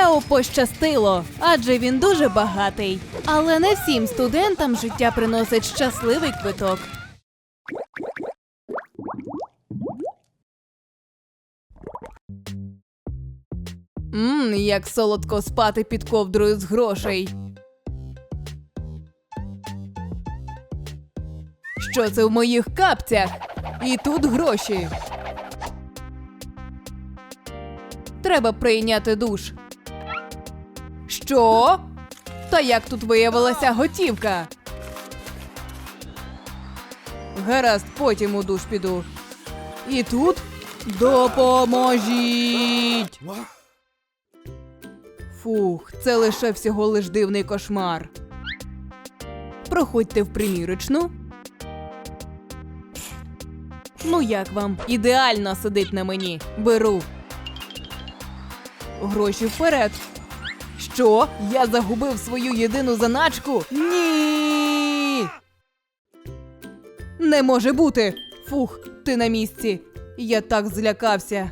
Тео пощастило, адже він дуже багатий. Але не всім студентам життя приносить щасливий квиток. Мм, як солодко спати під ковдрою з грошей. Що це в моїх капцях? І тут гроші. Треба прийняти душ. Що? Та як тут виявилася готівка? Гаразд, потім у душ піду. І тут допоможіть. Фух, це лише всього лиш дивний кошмар. Проходьте в примірочну. Ну як вам? Ідеально сидить на мені. Беру. Гроші вперед. Що? Я загубив свою єдину заначку? Ні. Не може бути. Фух, ти на місці. Я так злякався.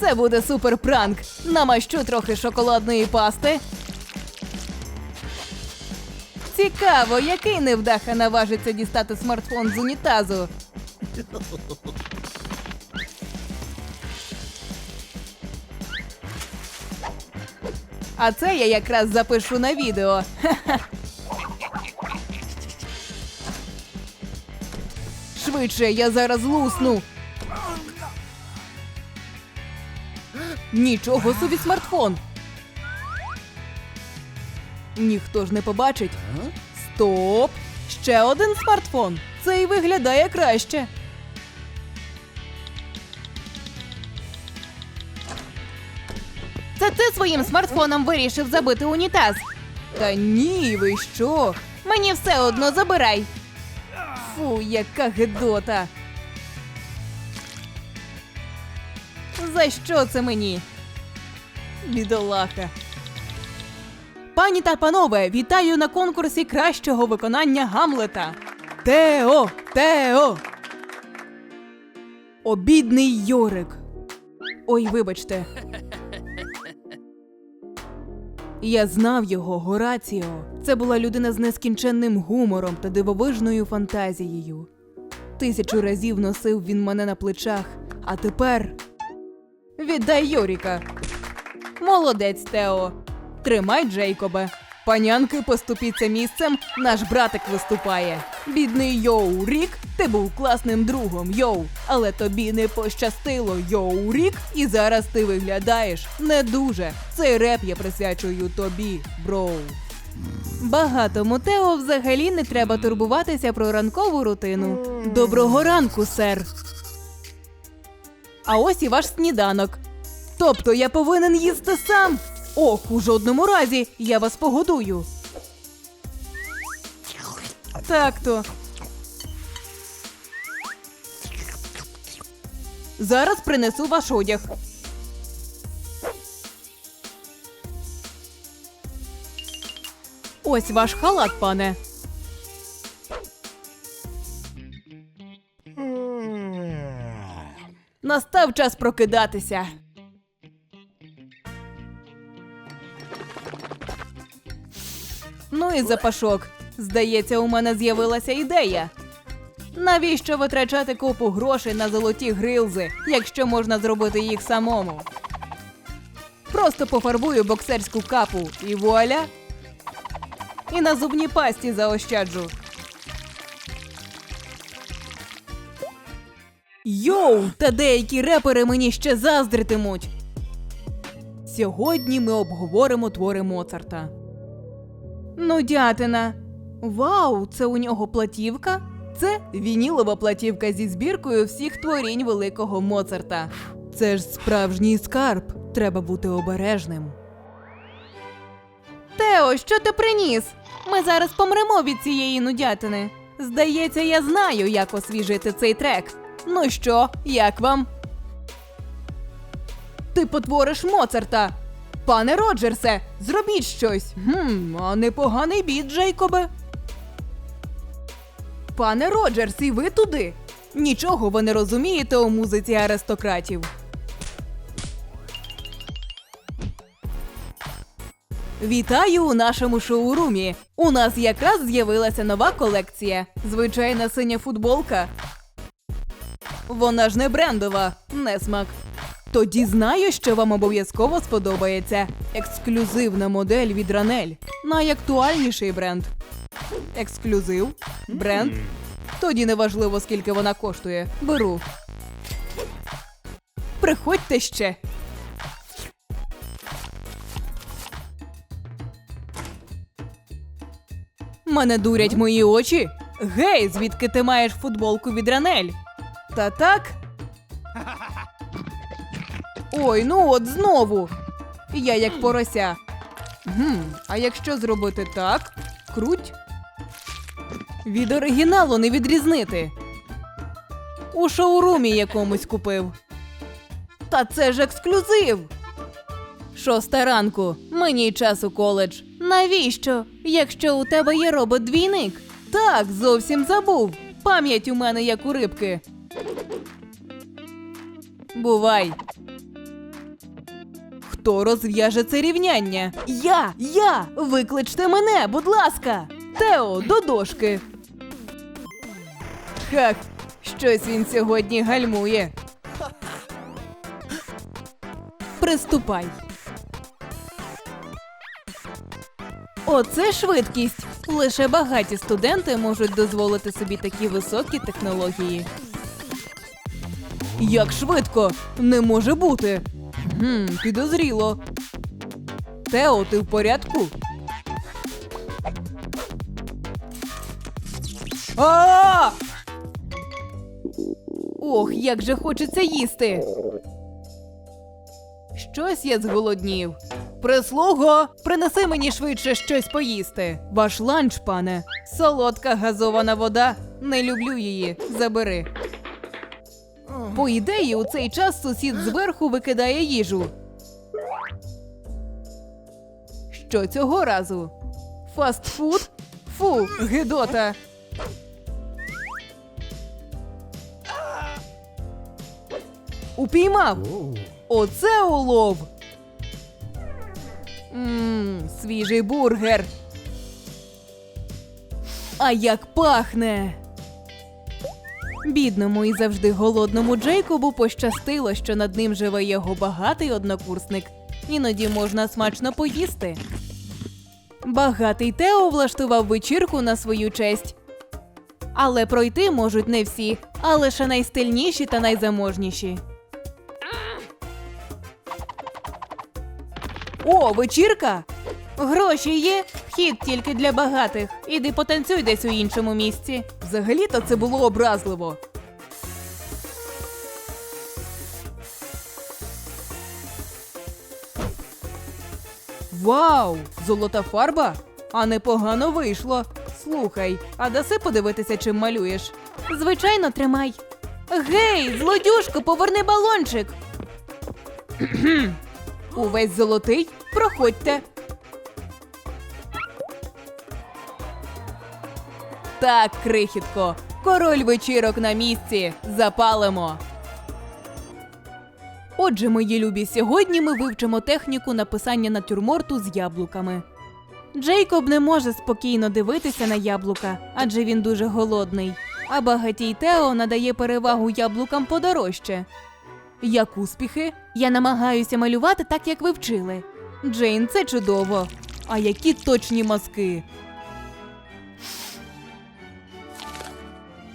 Це буде супер пранк. Намащу трохи шоколадної пасти. Цікаво, який невдаха наважиться дістати смартфон з унітазу. А це я якраз запишу на відео. Швидше, я зараз лусну. Нічого собі смартфон. Ніхто ж не побачить. Стоп! Ще один смартфон. Цей виглядає краще. Це своїм смартфоном вирішив забити унітаз. Та ні, ви що? Мені все одно забирай. Фу, яка гидота. За що це мені? Бідолаха. Пані та панове, вітаю на конкурсі кращого виконання Гамлета. Тео! Тео! Обідний Йорик. Ой, вибачте. Я знав його, Гораціо. Це була людина з нескінченним гумором та дивовижною фантазією. Тисячу разів носив він мене на плечах, а тепер. Віддай Юріка. Молодець, Тео. Тримай, Джейкобе. Панянки, поступіться місцем, наш братик виступає. Бідний Йоу Рік, ти був класним другом, Йоу. Але тобі не пощастило, Йоу Рік, і зараз ти виглядаєш не дуже. Цей реп я присвячую тобі, броу. Багатому Тео взагалі не треба турбуватися про ранкову рутину. Доброго ранку, сер. А ось і ваш сніданок. Тобто я повинен їсти сам. Ох, у жодному разі я вас погодую. Так то. Зараз принесу ваш одяг. Ось ваш халат, пане. Настав час прокидатися. Ну і запашок. Здається, у мене з'явилася ідея. Навіщо витрачати купу грошей на золоті грилзи, якщо можна зробити їх самому? Просто пофарбую боксерську капу і вуаля. І на зубній пасті заощаджу. Йоу, та деякі репери мені ще заздритимуть. Сьогодні ми обговоримо твори Моцарта. Ну, дятина. Вау, це у нього платівка? Це вінілова платівка зі збіркою всіх творінь великого Моцарта. Це ж справжній скарб. Треба бути обережним. Тео, що ти приніс? Ми зараз помремо від цієї нудятини. Здається, я знаю, як освіжити цей трек. Ну що, як вам? Ти потвориш Моцарта. Пане Роджерсе, зробіть щось. Гм, а непоганий біт, Джейкобе. Пане Роджерс, і ви туди. Нічого ви не розумієте у музиці аристократів. Вітаю у нашому шоурумі. У нас якраз з'явилася нова колекція. Звичайна синя футболка. Вона ж не брендова, не смак. Тоді знаю, що вам обов'язково сподобається. Ексклюзивна модель від Ранель. Найактуальніший бренд. Ексклюзив? Бренд? Тоді неважливо, скільки вона коштує. Беру. Приходьте ще. Мене дурять мої очі. Гей, звідки ти маєш футболку від Ранель? Та так. Ой, ну от знову. Я як порося. Гм, а якщо зробити так, круть. Від оригіналу не відрізнити. У шоурумі якомусь купив. Та це ж ексклюзив. Шоста ранку. Мені час у коледж. Навіщо? Якщо у тебе є робот-двійник? Так, зовсім забув. Пам'ять у мене як у рибки. Бувай. Хто розв'яже це рівняння? Я! Я! Викличте мене, будь ласка! Тео, до дошки. Хак, щось він сьогодні гальмує. Приступай. Оце швидкість. Лише багаті студенти можуть дозволити собі такі високі технології. Як швидко? Не може бути. Гм, підозріло. Тео, ти в порядку? А! Ох, як же хочеться їсти. Щось я зголоднів. Прислуго, принеси мені швидше щось поїсти. Ваш ланч, пане. Солодка газована вода. Не люблю її. Забери. По ідеї, у цей час сусід зверху викидає їжу. Що цього разу? Фастфуд? Фу, гидота. Упіймав. Оце улов. Мм, свіжий бургер. А як пахне. Бідному і завжди голодному Джейкобу пощастило, що над ним живе його багатий однокурсник. Іноді можна смачно поїсти. Багатий Тео влаштував вечірку на свою честь. Але пройти можуть не всі, а лише найстильніші та найзаможніші. О, вечірка! Гроші є, вхід тільки для багатих. Іди потанцюй десь у іншому місці. Взагалі-то це було образливо. Вау! Золота фарба? А непогано вийшло. Слухай, а даси подивитися, чим малюєш? Звичайно, тримай. Гей, злодюшко, поверни балончик. Увесь золотий? Проходьте. Так, крихітко. Король вечірок на місці. Запалимо. Отже, мої любі, сьогодні ми вивчимо техніку написання натюрморту з яблуками. Джейкоб не може спокійно дивитися на яблука, адже він дуже голодний. А багатій Тео надає перевагу яблукам подорожче. Як успіхи? Я намагаюся малювати так, як ви вчили. Джейн, це чудово. А які точні мазки.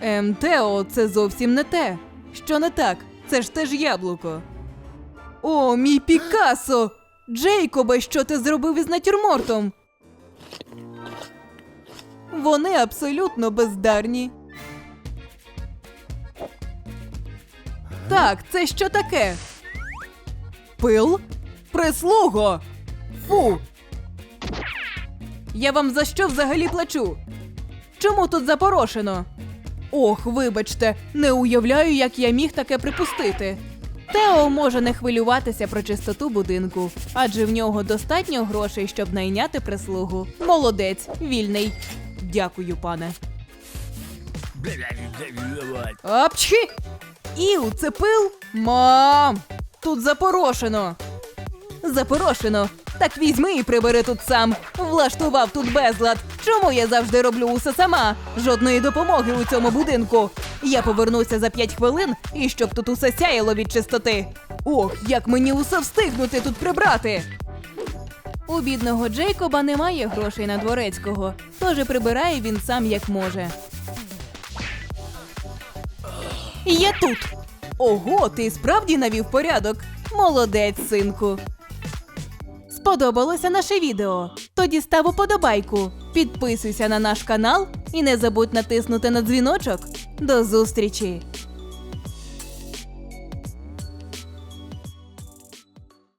Ем, це зовсім не те. Що не так? Це ж теж яблуко. О, мій Пікасо! Джейкобе, що ти зробив із натюрмортом? Вони абсолютно бездарні. Так, це що таке? Пил? Прислуго! Фу! Я вам за що взагалі плачу? Чому тут запорошено? Ох, вибачте, не уявляю, як я міг таке припустити. Тео може не хвилюватися про чистоту будинку, адже в нього достатньо грошей, щоб найняти прислугу. Молодець, вільний. Дякую, пане. Апчхі! Іу, це? Мам! Тут запорошено. Запорошено. Так візьми і прибери тут сам. Влаштував тут безлад. Чому я завжди роблю усе сама? Жодної допомоги у цьому будинку. Я повернуся за п'ять хвилин і щоб тут усе сяяло від чистоти. Ох, як мені усе встигнути тут прибрати. У бідного Джейкоба немає грошей на дворецького, тож і прибирає він сам як може. Я тут. Ого, ти справді навів порядок. Молодець, синку. Сподобалося наше відео? Тоді став уподобайку, підписуйся на наш канал і не забудь натиснути на дзвіночок. До зустрічі!